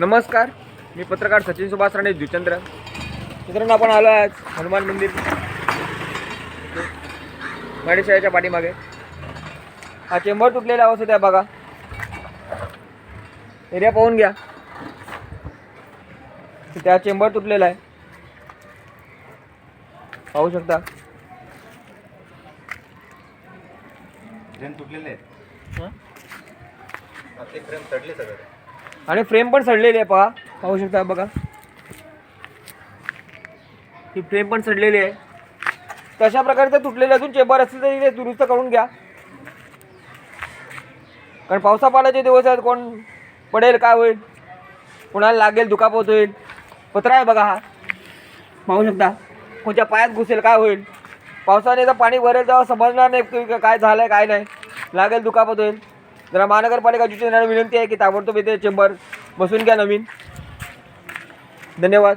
नमस्कार मी पत्रकार सचिन सुभाष राणे द्विचंद्र. मित्रांनो आपण आलो आज हनुमान मंदिर. मॅडेशाळेच्या पाठीमागे. हा चेंबर तुटलेला अवस्थेत आहे बघा. एरिया पाहून घ्या. त्या चेंबर तुटलेला आहे. पाहू शकता. फ्रेम तुटलेले आहेत. फ्रेम चढले सगळे. आणि फ्रेम पण सडलेली आहे पहा. पाहू शकता बघा. ही फ्रेम पण सडलेली आहे. तशा प्रकारचे तुटलेले अजून चेंबर असेल तरी ते दुरुस्त करून घ्या. कारण पावसापाण्याचे दिवस आहेत कोण पडेल काय होईल? कोणाला लागेल दुखापत होईल. पत्रा आहे बघा हा. पाहू शकता. कोणत्या पायात घुसेल काय होईल? पावसाने जर पाणी भरेल तेव्हा समजणार नाही काय झालं आहे काय नाही. लागेल दुखापत होईल. जरा महानगरपालिका सूचना विनंती आहे की ताबडतोब येथे चेंबर बसून घ्या नवीन. धन्यवाद.